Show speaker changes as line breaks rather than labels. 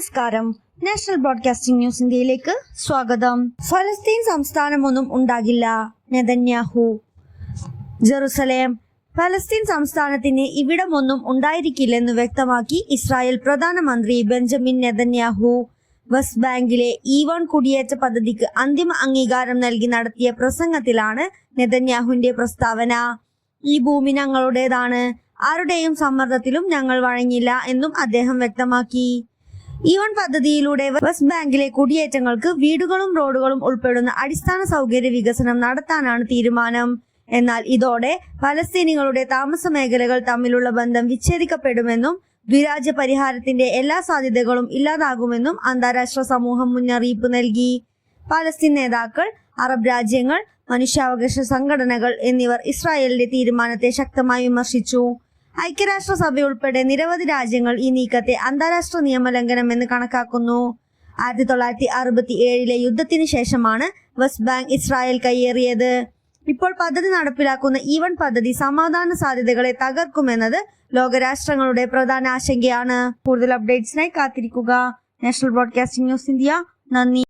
നമസ്കാരം. National Broadcasting news ഇന്ത്യയിലേക്ക് സ്വാഗതം. ഫലസ്തീൻ സംസ്ഥാനമൊന്നും ഉണ്ടാകില്ല. നെതന്യാഹു. ജെറുസലേം. ഫലസ്തീൻ സംസ്ഥാനത്തിന് ഇവിടമൊന്നും ഉണ്ടായിരിക്കില്ലെന്ന് വ്യക്തമാക്കി ഇസ്രായേൽ പ്രധാനമന്ത്രി ബെഞ്ചമിൻ നെതന്യാഹു. വെസ്റ്റ് ബാങ്കിലെ ഈവൺ കുടിയേറ്റ പദ്ധതിക്ക് അന്തിമ അംഗീകാരം നൽകി നടത്തിയ പ്രസംഗത്തിലാണ് നെതന്യാഹുവിന്റെ പ്രസ്താവന. ഈ ഭൂമി ഞങ്ങളുടേതാണ്. ആരുടെയും സമ്മർദ്ദത്തിലും ഞങ്ങൾ വഴങ്ങില്ല എന്നും അദ്ദേഹം വ്യക്തമാക്കി. ഈവൺ പദ്ധതിയിലൂടെ വെസ്റ്റ് ബാങ്കിലെ കുടിയേറ്റങ്ങൾക്ക് വീടുകളും റോഡുകളും ഉൾപ്പെടുന്ന അടിസ്ഥാന സൗകര്യ വികസനം നടത്താനാണ് തീരുമാനം. എന്നാൽ ഇതോടെ പലസ്തീനികളുടെ താമസ മേഖലകൾ തമ്മിലുള്ള ബന്ധം വിച്ഛേദിക്കപ്പെടുമെന്നും ദ്വിരാജ്യ പരിഹാരത്തിന്റെ എല്ലാ സാധ്യതകളും ഇല്ലാതാകുമെന്നും അന്താരാഷ്ട്ര സമൂഹം മുന്നറിയിപ്പ് നൽകി. പാലസ്തീൻ നേതാക്കൾ അറബ് രാജ്യങ്ങൾ മനുഷ്യാവകാശ സംഘടനകൾ എന്നിവർ ഇസ്രായേലിന്റെ തീരുമാനത്തെ ശക്തമായി വിമർശിച്ചു. ഐക്യരാഷ്ട്രസഭ ഉൾപ്പെടെ നിരവധി രാജ്യങ്ങൾ ഈ നീക്കത്തെ അന്താരാഷ്ട്ര നിയമലംഘനം എന്ന് കണക്കാക്കുന്നു. ആയിരത്തി തൊള്ളായിരത്തി അറുപത്തി ഏഴിലെ യുദ്ധത്തിന് ശേഷമാണ് വെസ്റ്റ് ബാങ്ക് ഇസ്രായേൽ കയ്യേറിയത്. ഇപ്പോൾ പദ്ധതി നടപ്പിലാക്കുന്ന ഈവൻ പദ്ധതി സമാധാന സാധ്യതകളെ തകർക്കുമെന്നത് ലോകരാഷ്ട്രങ്ങളുടെ പ്രധാന ആശങ്കയാണ്. കൂടുതൽ അപ്ഡേറ്റ്സിനായി കാത്തിരിക്കുക. National Broadcasting News India. നന്ദി.